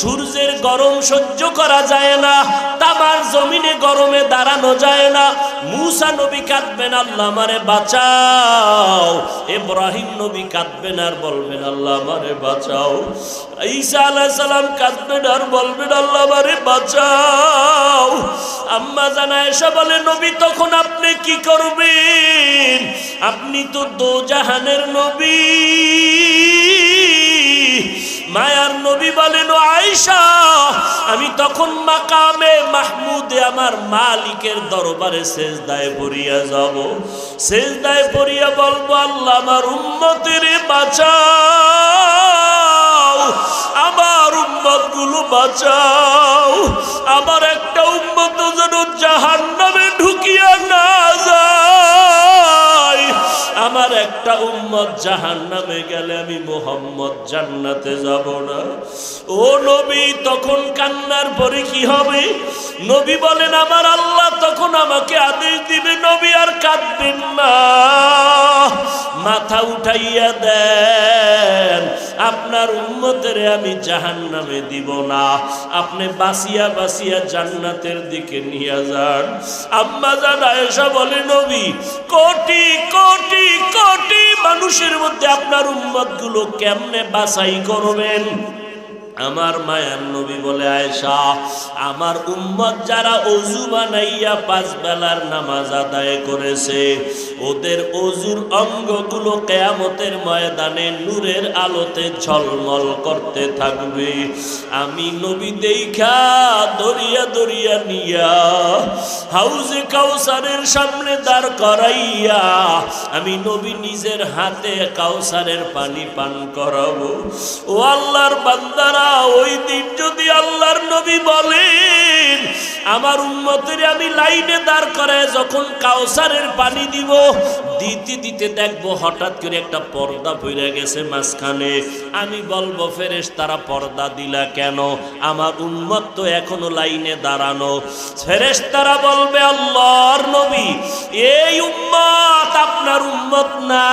সূর্যের গরম সহ্য করা যায় না, তামার জমিনে গরমে দাঁড়ানো যায় না। মুসা নবী কাঁদবেন, আল্লাহ আমারে বাঁচাও। ইব্রাহিম নবী কাঁদবেন আর বলবেন, আল্লাহ আমারে বাঁচাও। ঈসা আলাইহিস সালাম কাঁদবেন আর বলবেন, আল্লাহ আমারে বাঁচাও। আম্মা জানা এসে বলে, নবী, তখন আপনি কি করবেন? আপনি তো দো জাহানের নবী। মায়ার নবী বলেন আয়সা আমি তখন মাকামে মাহমুদে আমার মালিকের দরবারে সেজদায় পড়িয়া যাব। সেজদায় পড়িয়া বলব, আল্লাহ, আমার উম্মতের বাঁচাও, আমার উম্মতগুলো বাঁচাও। আমার একটা উম্মত যেন জাহান নামে ঢুকিয়া একটা উম্মত জাহান নামে গেলে আমি মোহাম্মদ জান্নাতে যাব না। ও নবী, তখন কান্নার পরে কি হবে? নবী বলেন, আমার আল্লাহ তখন আমাকে আদেশ দিবে, নবী আর কাঁদবেন না। মাথা উঠাইয়া দেন, আপনার উন্মতের আমি জাহান নামে দিব না। আপনি বাসিয়া বাসিয়া জান্নাতের দিকে নিয়ে যান। আম্মা জান, আয়েশা বলে, নবী, কোটি কোটি কোটি মানুষের মধ্যে আপনার উম্মতগুলো কেমনে বাছাই করবেন? আমার মায়ার নবী বলে, আয়েশা, আমার উম্মত যারা অজু বানাইয়া পাঁচ বেলার নামাজ আদায় করেছে ওদের অজুর অঙ্গগুলো কেয়ামতের ময়দানে নূরের আলোতে ঝলমল করতে থাকবে। আমি নবী দেখা দরিয়া দরিয়া নিয়া হাউজে কাউসারের সামনে দাঁড় করাইয়া আমি নবী নিজের হাতে কাউসারের পানি পান করাবো। ও আল্লাহর বান্দারা, ওই দিন যদি আল্লাহর নবী বলেন, আমার উন্মতের আমি লাইনে দাঁড় করে যখন কাউসারের পানি দিব, দিতে দিতে দেখব হঠাৎ করে একটা পর্দা পড়ে গেছে মাঝখানে। আমি বলব ফেরেশ তারা পর্দা দিলা কেন? আমার উন্মত তো এখনও লাইনে দাঁড়ানো। ফেরেশ তারা বলবে, আল্লাহর নবী, এই উম্মত আপনার উম্মত না।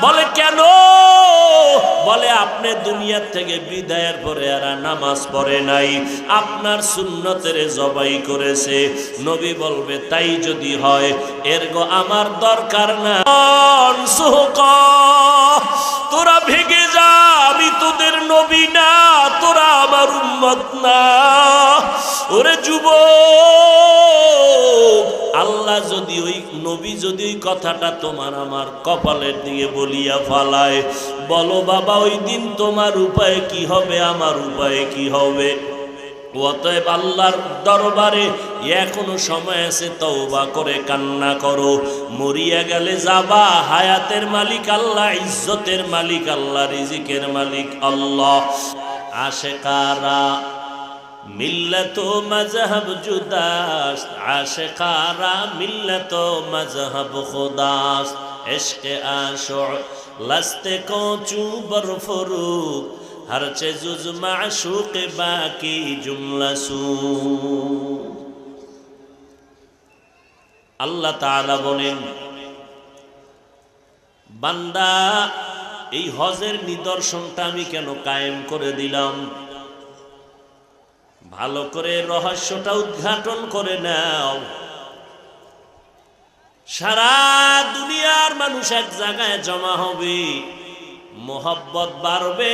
বলে, কেন? বলে, আপনি দুনিয়ার থেকে বিদায়ের পরে এরা নামাজ পড়ে নাই। আপনার সুন্নতের জবাই করেছে। নবী বলবে, তাই যদি হয় এর গো আমার দরকার না। তোরা ভেগে যা, আমি তোদের নবী না, তোরা আমার উম্মত না। ওরে যুব আল্লাহ যদি ওই, নবী যদি ওই কথাটা তোমার আমার কপালের দিকে বলিয়া ফালায় বলো বাবা, ওই দিন তোমার উপায় কি হবে? আমার উপায় কি হবে? অতএব আল্লাহর দরবারে এখনও সময় আছে, তওবা করে কান্না করো। মরিয়া গেলে যাবা, হায়াতের মালিক আল্লাহ, ইজ্জতের মালিক আল্লাহ, রিজিকের মালিক আল্লাহ। আশেকারা, মিল্লত মজহব জুদাস, আশেকারা, মিল্লত মজহব খুদাস। এসকে آشع লাস্তে কচু بر فروغ ہر چے جز বাকি জুমলা সু আল্লাহ তালা বলেন, বান্দা, এই হজের নিদর্শনটা আমি কেন কায়েম করে দিলাম? ভালো করে রহস্যটা উদ্ঘাটন করে নাও। সারা দুনিয়ার মানুষ এক জায়গায় জমা হবে। মোহব্বত বাড়বে,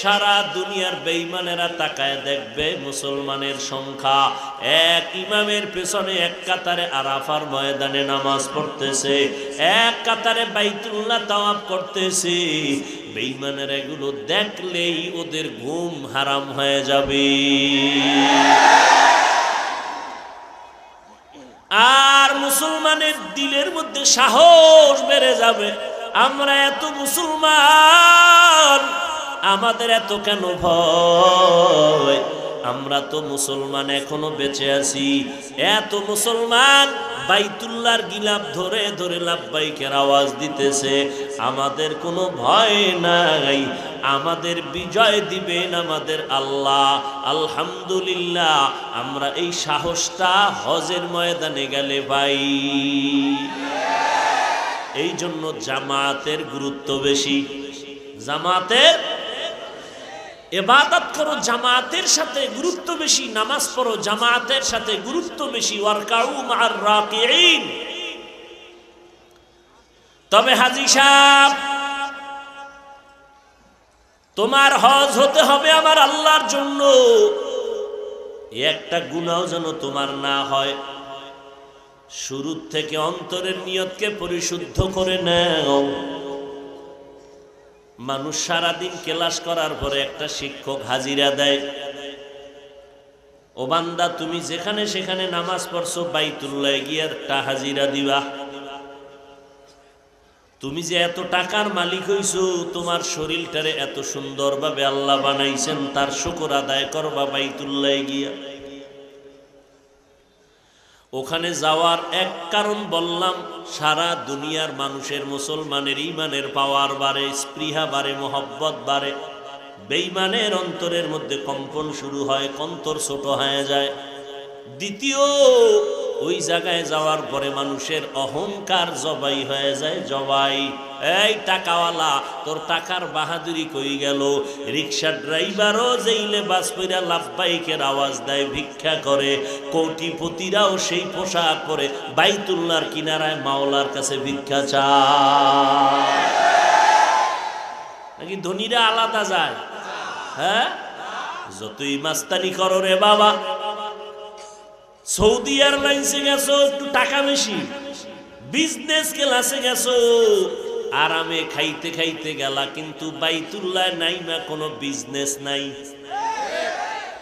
সারা দুনিয়ার বেইমানেরা তাকায় দেখবে মুসলমানের সংখ্যা। এক ইমামের পেছনে এক কাতারে আরাফার ময়দানে নামাজ পড়তেছে, এক কাতারে বাইতুল্লাহ তাওয়াব করতেছে। বেইমানের এগুলো দেখলেই ওদের ঘুম হারাম হয়ে যাবে আর মুসলমানের দিলের মধ্যে সাহস বেড়ে যাবে। আমরা এত মুসলমান, আমাদের এত কেন ভয়? আমরা তো মুসলমান এখনও বেঁচে আছি। এত মুসলমান বাইতুল্লার গিলাপ ধরে ধরে লাভবাইকের আওয়াজ দিতেছে। আমাদের কোনো ভয় নাই। আমাদের বিজয় দিবেন আমাদের আল্লাহ। আলহামদুলিল্লাহ, আমরা এই সাহসটা হজের ময়দানে গেলে ভাই। এই জন্য জামাতের গুরুত্ব বেশি। জামাতের এবাদত করো, জামাতের সাথে গুরুত্ব বেশি, নামাজ পড়ো, জামাতের সাথে গুরুত্ব বেশি। তবে হাজি সাহেব তোমার হজ হতে হবে আমার আল্লাহর জন্য। একটা গুণাও যেন তোমার না হয়। শুরুর থেকে অন্তরের নিয়তকে পরিশুদ্ধ করে নাও। মানুষ সারাদিন ক্লাস করার পরে একটা শিক্ষক হাজিরা দেয়। ও বান্দা, তুমি যেখানে সেখানে নামাজ পড়ছো, বাইতুল্লাহ গিয়ে একটা হাজিরা দিবা। তুমি যে এত টাকার মালিক হইছো, তোমার শরীরটারে এত সুন্দরভাবে আল্লাহ বানাইছেন, তার শুকর আদায় করবা বাইতুল্লাহ গিয়া। ওখানে যাওয়ার এক কারণ বললাম, সারা দুনিয়ার মানুষের মুসলমানের ইমানের পাওয়ার বাড়ে, স্পৃহা বাড়ে, মোহব্বত বাড়ে। বেইমানের অন্তরের মধ্যে কম্পন শুরু হয়, কন্তর ছোট হয়ে যায়। দ্বিতীয় ওই জায়গায় যাওয়ার পরে মানুষের অহংকার জবাই হয়ে যায়, জবাই। এই টাকাওয়ালা, তোর টাকার বাহাদুরি কই গেল? রিক্সা ড্রাইভারও যেইলে বাস পইরা লাভবাইকের আওয়াজ দেয়, ভিক্ষা করে। কোটিপতিরাও সেই পোশাক পরে বাইতুল্লার কিনারায় মাওলার কাছে ভিক্ষা চায়। নাকি ধনীরা আলাদা যায়? হ্যাঁ? যতই মাস্তানি করো রে বাবা। সৌদি এয়ারলাইন্সে গেছো, একটু টাকা বেশি। বিজনেস ক্লাসে গেছো, আরামে খাইতে খাইতে গেলা, কিন্তু বাইতুল্লাহ নাই না, কোনো বিজনেস নাই।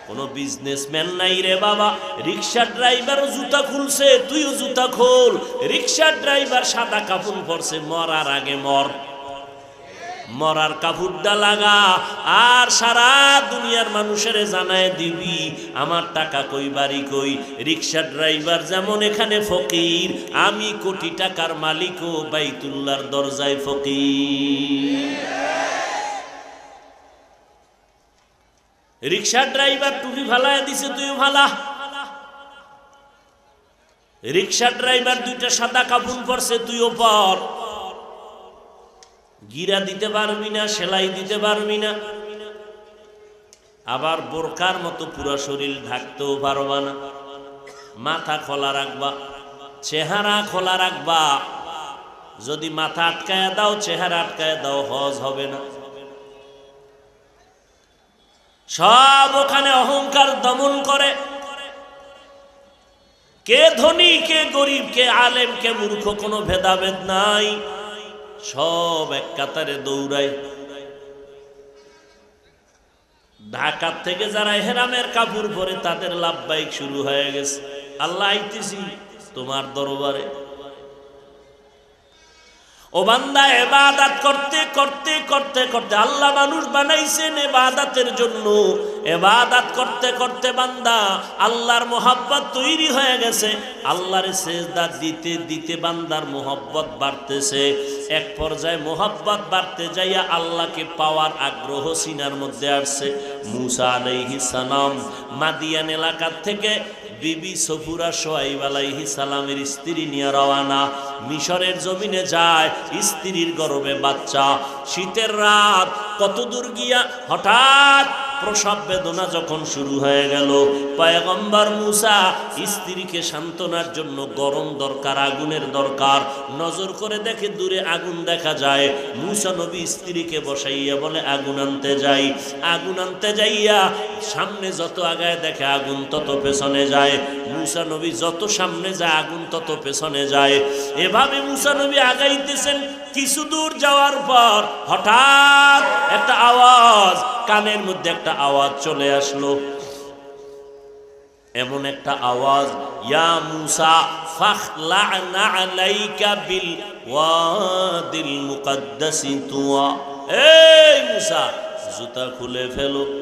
কোনো বিজনেসম্যান নাই রে বাবা। রিক্সা ড্রাইভারও জুতা খুলছে, তুইও জুতা খোল। রিক্সা ড্রাইভার সাদা কাপড় পরছে, মরার আগে মর। মরার কাপড়টা লাগা, আর সারা দুনিয়ার মানুষের জানায় দিবি, আমার টাকা কই, বাড়ি কই? রিক্সা ড্রাইভার যেমন এখানে ফকির, আমি কোটি টাকার মালিকও বাইতুল্লার দরজায় ফকির। রিক্সা ড্রাইভার টুপি ফালায় দিছে, তুইও ফালা রিক্সা ড্রাইভার দুইটা সাদা কাপড় পরছে, তুইও পর। গিরা দিতে পারবি না, সেলাই দিতে পারবি না। আবার বোরকার মতো পুরো শরীর ঢাকতেও পারবা না। মাথা খোলা রাখবা, চেহারা খোলা রাখবা। যদি মাথা আটকায় দাও, চেহারা আটকায় দাও, হজ হবে না। সব ওখানে অহংকার দমন করে। কে ধনী, কে গরিব, কে আলেম, কে মূর্খ, কোনো ভেদাভেদ নাই। সব এক কাতারে দৌড়ায়। ঢাকার থেকে যারা হেরামের কাপড় পরে তাদের লাভবাহিক শুরু হয়ে গেছে। আল্লাহ আইতেছি, তোমার দরবারে ও বান্দা এবাদাত করতে করতে করতে করতে আল্লাহ মানুষ বানাইছেন এবাদাতের জন্য। এবাদাত করতে করতে বান্দা, আল্লাহর মোহাব্বত তৈরি হয়ে গেছে। আল্লাহর সেজদা দিতে দিতে বান্দার মোহাব্বত বাড়তেছে। এক পর্যায়ে মোহাব্বত বাড়তে যাইয়া আল্লাহকে পাওয়ার আগ্রহ সিনার মধ্যে আসছে। মুসা আলাইহিস সালাম, মাদিয়ান এলাকার থেকে বিবি সফুরা সোয়াইব সালামের স্ত্রী নিয়ে রওয়ানা মিশরের জমিনে যায়, স্ত্রীর গরমে বাচ্চা। শীতের রাত কত দূর গিয়া হঠাৎ প্রসব বেদনা যখন শুরু হয়ে গেল, পয়গম্বর মুসা স্ত্রীকে সান্ত্বনার জন্য গরম দরকার, আগুনের দরকার। নজর করে দেখে দূরে আগুন দেখা যায়। মুসা নবী স্ত্রীকে বসাইয়া বলে, আগুন আনতে যাই, আগুন আনতে যাইয়া সামনে যত আগায় দেখে আগুন তত পেছনে যায়। মুসা নবী যত সামনে যায়, আগুন তত পেছনে যায়। এভাবে মুসা নবী আগাইতেছেন কিছু দূর যাওয়ার পর হঠাৎ একটা আওয়াজ, কানের মধ্যে একটা আওয়াজ চলে আসলো। এমন একটা আওয়াজ, ইয়া মুসা, ফাখলা'না আলাইকা বিল ওয়াদিল মুকাদ্দাসি তুয়া। এই মুসা, জুতা খুলে ফেলো।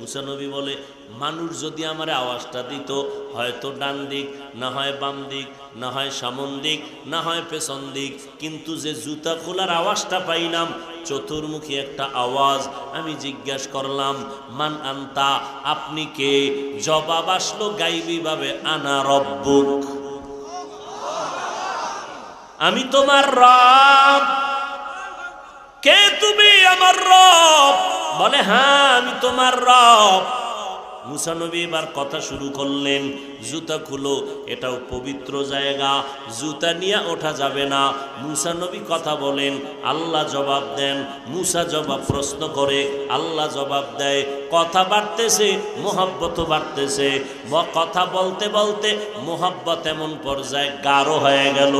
মুসা নবী বলে, মানুষ যদি আমার আওয়াজটা দিত, হয়তো ডান দিক, না হয় বাম দিক, না হয় সামন দিক, না হয় পেছন দিক, কিন্তু যে জুতা খোলার আওয়াজটা পাইলাম, চতুর্মুখী একটা আওয়াজ, আমি জিজ্ঞাসা করলাম, মান আন্তা, আপনি কে? জবাব আসলো গাইবিভাবে আনা রব্বুক। আমি তোমার রব। কে তুমি আমার রব? বলে হ্যাঁ আমি তোমার রব। মুসানবী এবার কথা শুরু করলেন, জুতা খুলো, এটাও পবিত্র জায়গা, জুতা নিয়ে ওঠা যাবে না। মুসানবী কথা বলেন, আল্লাহ জবাব দেন, মুসা জবাব প্রশ্ন করে, আল্লাহ জবাব দেয় কথা বাড়তেছে মোহাব্বত বাড়তেছে। কথা বলতে বলতে মোহাব্বত এমন পর্যায়ে গাঢ় হয়ে গেল।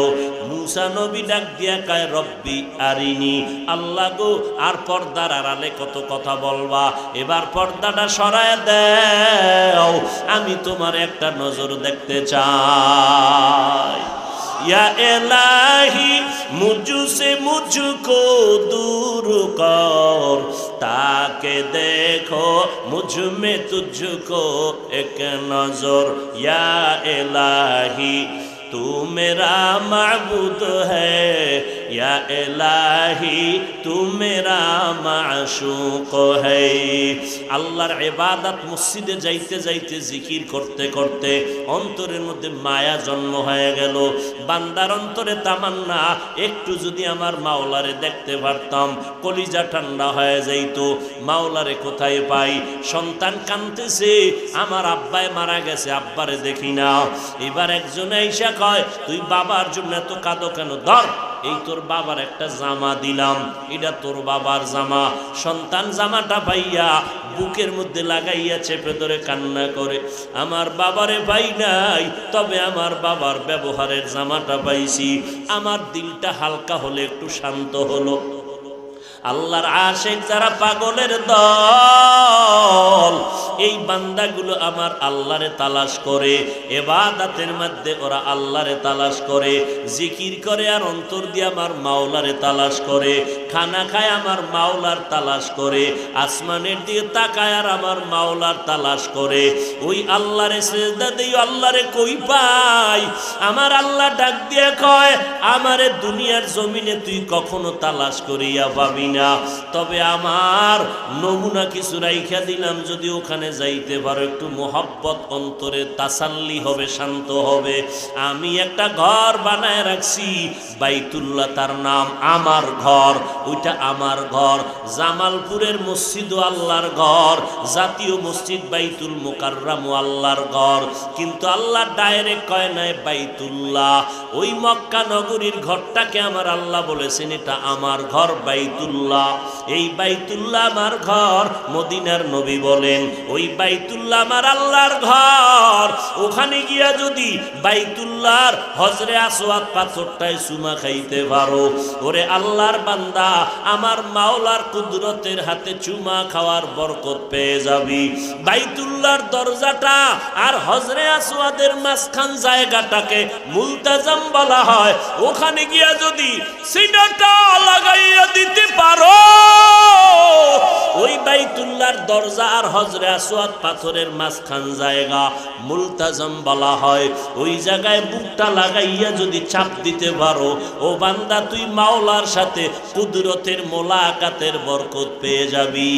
মুসা নবী ডাক দিয়া কায়, রব্বি আরিনি। আল্লাহ গো, আর পর্দার আড়ালে কত কথা বলবা? এবার পর্দাটা সরায় দেও, আমি তোমার একটা নজর দেখতে চাই। یا الہی مجھ سے مجھ কর। ताके देखो मुझमें तुझको एक नज़र या इलाही तू मेरा मबूद है। یا الہی تو میرا আল্লাহর এবাদাত মসজিদে যাইতে যাইতে জিকির করতে করতে অন্তরের মধ্যে মায়া জন্ম হয়ে গেল। বান্দার অন্তরে তামান্না, একটু যদি আমার মাওলারে দেখতে পারতাম, কলিজা ঠান্ডা হয়ে যাইত। মাওলারে কোথায় পাই? সন্তান কানতেছে আমার আব্বায় মারা গেছে, আব্বারে দেখি না। এবার একজনে এসে কয়, তুই বাবার জন্য এত কাঁদো কেন? দর এই তোর বাবার একটা জামা দিলাম, এটা তোর বাবার জামা। সন্তান জামাটা পাইয়া বুকের মধ্যে লাগাইয়া চেপে ধরে কান্না করে, আমার বাবারে পাই নাই, তবে আমার বাবার ব্যবহারের জামাটা পাইছি। আমার দিলটা হালকা হলে একটু শান্ত হলো। আল্লাহর আশেক যারা পাগলের দল, এই বান্দাগুলো আমার আল্লাহরে তালাশ করে, এবাদাতের মধ্যে ওরা আল্লাহরে তালাশ করে, জিকির করে আর অন্তর দিয়ে আমার মাওলারে তালাশ করে, খানা খায় আমার মাওলার তালাশ করে, আসমানের দিয়ে তাকায় আর আমার মাওলার তালাশ করে, ওই আল্লাহরে সেজদা দেই, আল্লাহরে কই পাই? আমার আল্লাহ ডাক দিয়ে কয়, আমারে দুনিয়ার জমিনে তুই কখনো তালাশ করিয়া পাবি না। তবে আমার নমুনা কিছু রাইখা দিলাম, যদি ওখানে যাইতে পারো, একটু মোহাব্বত অন্তরে তাসাল্লি হবে, শান্ত হবে। আমি একটা ঘর বানায় রাখছি, বাইতুল্লাহ তার নাম আমার ঘর, ওইটা আমার ঘর। জামালপুরের মসজিদ আল্লাহর ঘর, জাতীয় মসজিদ বাইতুল মোকাররাম আল্লাহর ঘর। কিন্তু আল্লাহ ডাইরেক্ট কয় নাই বাইতুল্লাহ। ওই মক্কা নগরীর ঘরটাকে আমার আল্লাহ বলেছেন, এটা আমার ঘর, বাইতুল্লাহ। এই বাইতুল্লাহ আমার ঘর, মদিনার নবী বলেন, ওই বাইতুল্লাহ আমার আল্লাহর ঘর। ওখানে গিয়া যদি বাইতুল্লাহর হজরে আসওয়াদ পাথরটায় সুমা খাইতে পারো। ওরে আল্লাহর বান্দা, আমার মাওলার কুদরতের হাতে চুমা খাওয়ার বরকত পেয়ে যাবি। বাইতুল্লাহর দরজাটা আর হজরে আসওয়াদের মাঝখান জায়গাটাকে মুলতাজাম বলা হয়। ওখানে গিয়া যদি সিনাটা লাগাইয়া দিতে পারো ওই বাইতুল্লার দরজা আর হজরে আসোয়াদ পাথরের মাঝখান জায়গা, মুলতাজম বলা হয়। ওই জায়গায় বুকটা লাগাইয়া যদি চাপ দিতে পারো, ও বান্দা, তুই মাওলার সাথে কুদরতের মোলাকাতের বরকত পেয়ে যাবি।